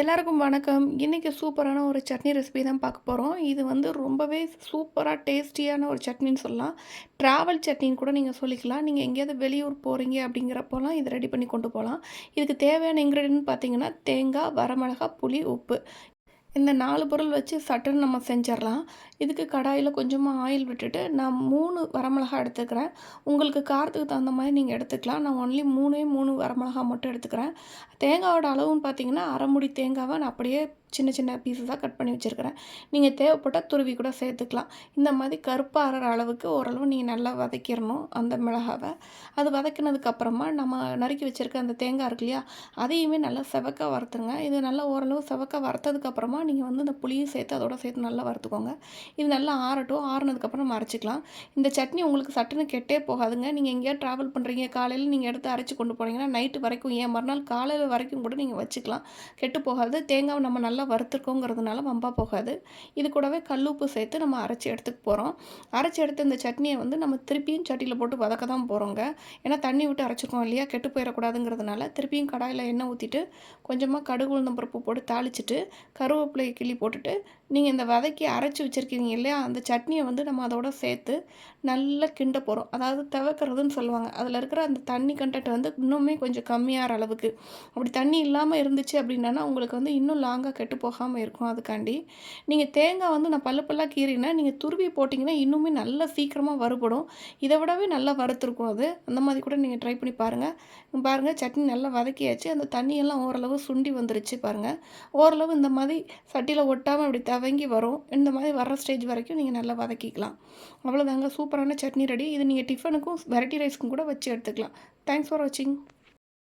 எல்லாருக்கும் வணக்கம். இன்றைக்கி சூப்பரான ஒரு சட்னி ரெசிபி தான் பார்க்க போகிறோம் இது வந்து ரொம்பவே சூப்பராக டேஸ்டியான ஒரு சட்னின்னு சொல்லலாம். ட்ராவல் சட்னின்னு கூட நீங்கள் சொல்லிக்கலாம். நீங்கள் எங்கேயாவது வெளியூர் போகிறீங்க அப்படிங்கிறப்போலாம் இது ரெடி பண்ணி கொண்டு போகலாம் இதுக்கு தேவையான இன்க்ரீடியன்ட் பார்த்தீங்கன்னா, தேங்காய், வரமிளகா, புளி, உப்பு. இந்த நாலு பொருள் வச்சு சட்டுன்னு நம்ம செஞ்சிடலாம் இதுக்கு கடாயில் கொஞ்சமாக ஆயில் விட்டுட்டு, நான் மூணு வரமிளகா எடுத்துக்கிறேன். உங்களுக்கு காரத்துக்கு தகுந்த மாதிரி நீங்கள் எடுத்துக்கலாம். நான் ஒன்லி 3ஏ 3 வரமிளகா மட்டும் எடுத்துக்கிறேன். தேங்காயோட அளவுன்னு பார்த்தீங்கன்னா, அரைமுடி தேங்காவை நான் அப்படியே சின்ன சின்ன பீஸஸாக கட் பண்ணி வச்சுருக்கிறேன் நீங்கள் தேவைப்பட்டால் துருவி கூட சேர்த்துக்கலாம். இந்த மாதிரி கருப்பாக ஆறுற அளவுக்கு ஓரளவு நீங்கள் நல்லா வதக்கிடணும் அந்த மிளகாவை அது வதக்கினதுக்கப்புறமா நம்ம நறுக்கி வச்சிருக்க அந்த தேங்காய் இருக்கு இல்லையா? அதையுமே நல்லா செவக்க வறுத்துருங்க. இது நல்லா ஓரளவு செவக்க வறுத்ததுக்கப்புறமா நீங்கள் வந்து இந்த புளியும் சேர்த்து அதோட சேர்த்து நல்லா வறுத்துக்கோங்க. இது நல்லா ஆறட்டும். ஆறுனதுக்கப்புறம் நம்ம அரைச்சிக்கலாம் இந்த சட்னி உங்களுக்கு சட்டுன்னு கெட்டே போகாதுங்க. நீங்கள் எங்கேயாவது ட்ராவல் பண்ணுறீங்க காலையில் நீங்கள் எடுத்து அரைச்சு கொண்டு போனீங்கன்னா, நைட்டு வரைக்கும் ஏன் மறுநாள் காலையில் வரைக்கும் கூட நீங்கள் வச்சுக்கலாம். கெட்டு போகாது. தேங்காவை நம்ம நல்லா வறுத்துருக்கோங்கிறதுனால வம்பாக போகாது. இது கூடவே கல்லுப்பு சேர்த்து நம்ம அரைச்சி எடுத்துக்க போகிறோம் அரைச்சி எடுத்த இந்த சட்னியை வந்து நம்ம திருப்பியும் சட்டியில் போட்டு வதக்க தான் போகிறோங்க ஏன்னா தண்ணி விட்டு அரைச்சிருக்கோம் இல்லையா? கெட்டு போயிடக்கூடாதுங்கிறதுனால திருப்பியும் கடாயில் எண்ணெய் ஊற்றிட்டு கொஞ்சமாக கடுகு, உளுந்தம் பருப்பு போட்டு தாளிச்சுட்டு, கருவேப்பிலையை கிள்ளி போட்டுட்டு, நீங்கள் இந்த வதக்கி அரைச்சி வச்சிருக்கீங்க இல்லையா? அந்த சட்னியை வந்து நம்ம அதோட சேர்த்து நல்லா கிண்ட போகிறோம் அதாவது துவக்கிறதுன்னு சொல்லுவாங்க. அதில் இருக்கிற அந்த தண்ணி கண்டென்ட் வந்து இன்னுமே கொஞ்சம் கம்மியாகிற அளவுக்கு. அப்படி தண்ணி இல்லாமல் இருந்துச்சு அப்படின்னா, உங்களுக்கு வந்து இன்னும் லாங்காக கெட்டு போகாமல் இருக்கும் அதுக்காண்டி. நீங்கள் தேங்காய் வந்து நான் பல்லு பல்லா நீங்கள் துருவி போட்டிங்கன்னா இன்னுமே நல்லா சீக்கிரமாக வறுபடும். இதை விடவே நல்லா வறுத்துருக்கும் அது. அந்த மாதிரி கூட நீங்கள் ட்ரை பண்ணி பாருங்கள் பாருங்கள் சட்னி நல்லா வதக்கியாச்சு. அந்த தண்ணியெல்லாம் ஓரளவு சுண்டி வந்துருச்சு பாருங்க. ஓரளவு இந்த மாதிரி சட்டியில் ஒட்டாமல் இப்படி தவங்கி வரும். இந்த மாதிரி வர்ற ஸ்டேஜ் வரைக்கும் நீங்கள் நல்லா வதக்கிக்கலாம். அவ்வளோதாங்க சூப்பரான சட்னி ரெடி. இது நீங்கள் டிஃபனுக்கும், வெரைட்டி ரைஸ்க்கும் கூட வச்சு எடுத்துக்கலாம். தேங்க்ஸ் ஃபார் வாட்சிங்.